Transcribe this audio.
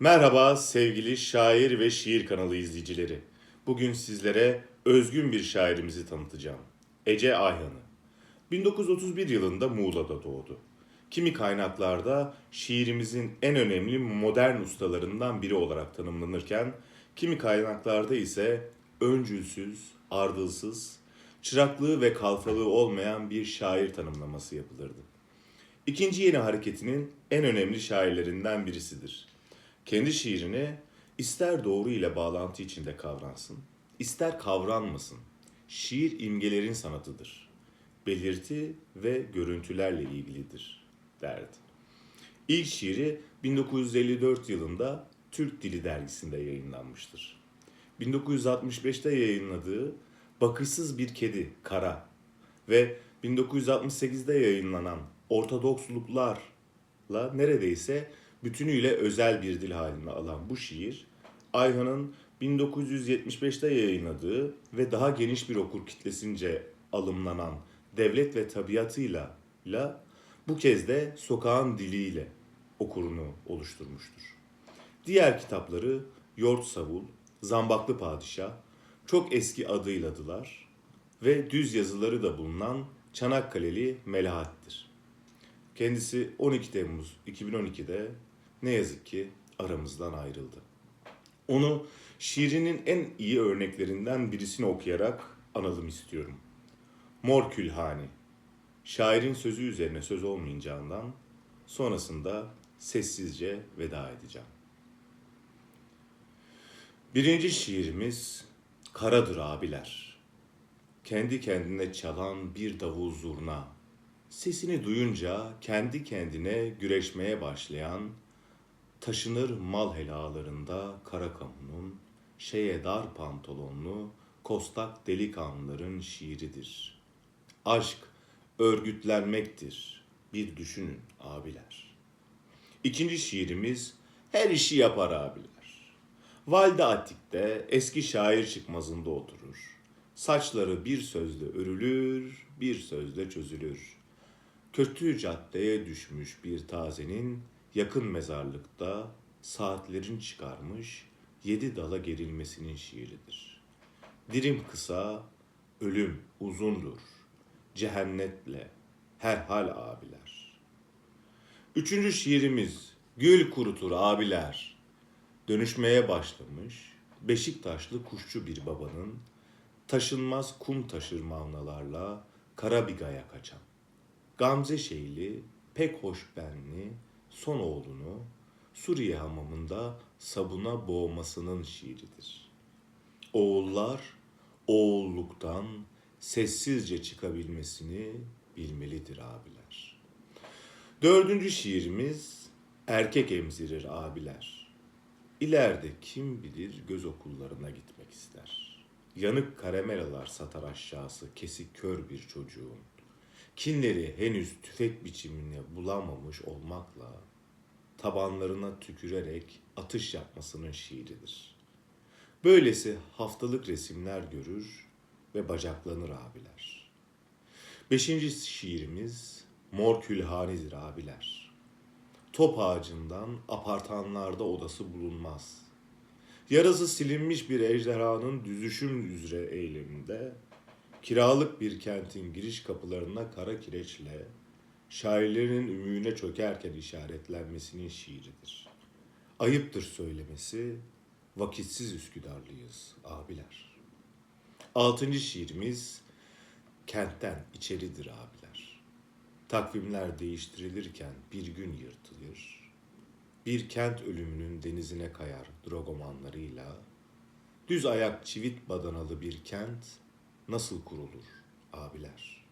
Merhaba sevgili şair ve şiir kanalı izleyicileri. Bugün sizlere özgün bir şairimizi tanıtacağım. Ece Ayhan'ı. 1931 yılında Muğla'da doğdu. Kimi kaynaklarda şiirimizin en önemli modern ustalarından biri olarak tanımlanırken, kimi kaynaklarda ise öncülsüz, ardılsız, çıraklığı ve kalfalığı olmayan bir şair tanımlaması yapılırdı. İkinci yeni hareketinin en önemli şairlerinden birisidir. Kendi şiirini ister doğru ile bağlantı içinde kavransın, ister kavranmasın. Şiir imgelerin sanatıdır. Belirti ve görüntülerle ilgilidir derdi. İlk şiiri 1954 yılında Türk Dili dergisinde yayınlanmıştır. 1965'te yayınladığı Bakışsız Bir Kedi Kara ve 1968'de yayınlanan Ortodoksluklarla neredeyse bütünüyle özel bir dil haline alan bu şiir, Ayhan'ın 1975'te yayınladığı ve daha geniş bir okur kitlesince alımlanan Devlet ve Tabiatıyla la bu kez de sokağın diliyle okurunu oluşturmuştur. Diğer kitapları Yort Savul, Zambaklı Padişah, çok eski adıyladılar ve düz yazıları da bulunan Çanakkale'li Melahat'tir. Kendisi 12 Temmuz 2012'de ne yazık ki aramızdan ayrıldı. Onu şiirinin en iyi örneklerinden birisini okuyarak analım istiyorum. Mor Külhani. Şairin sözü üzerine söz olmayacağından sonrasında sessizce veda edeceğim. Birinci şiirimiz Karadır abiler. Kendi kendine çalan bir davul zurna. Sesini duyunca kendi kendine güreşmeye başlayan taşınır mal helalarında Karakamu'nun şeye dar pantolonlu kostak delikanlıların şiiridir. Aşk örgütlenmektir. Bir düşünün abiler. İkinci şiirimiz her işi yapar abiler. Valide Atik'te eski şair çıkmazında oturur. Saçları bir sözle örülür, bir sözle çözülür. Kötü caddeye düşmüş bir tazenin yakın mezarlıkta saatlerin çıkarmış yedi dala gerilmesinin şiiridir. Dirim kısa, ölüm uzundur. Cehennetle herhal abiler. Üçüncü şiirimiz Gül kurutur abiler. Dönüşmeye başlamış Beşiktaşlı kuşçu bir babanın taşınmaz kum taşır mavnalarla Karabiga'ya kaçan. Gamze şeyli, pek hoş benli, son oğlunu Suriye hamamında sabuna boğmasının şiiridir. Oğullar oğulluktan sessizce çıkabilmesini bilmelidir abiler. Dördüncü şiirimiz erkek emzirir abiler. İleride kim bilir göz okullarına gitmek ister. Yanık karamelalar satar aşağısı kesik kör bir çocuğun. Kinleri henüz tüfek biçimini bulamamış olmakla tabanlarına tükürerek atış yapmasının şiiridir. Böylesi haftalık resimler görür ve bacaklanır abiler. Beşinci şiirimiz Mor Külhani'dir abiler. Top ağacından apartanlarda odası bulunmaz. Yarası silinmiş bir ejderhanın düzüşüm üzere eyleminde kiralık bir kentin giriş kapılarına kara kireçle şairlerin ümüğüne çökerken işaretlenmesinin şiiridir. Ayıptır söylemesi, vakitsiz Üsküdarlıyız abiler. Altıncı şiirimiz kentten içeridir abiler. Takvimler değiştirilirken bir gün yırtılır. Bir kent ölümünün denizine kayar dragomanlarıyla. Düz ayak çivit badanalı bir kent nasıl kurulur abiler?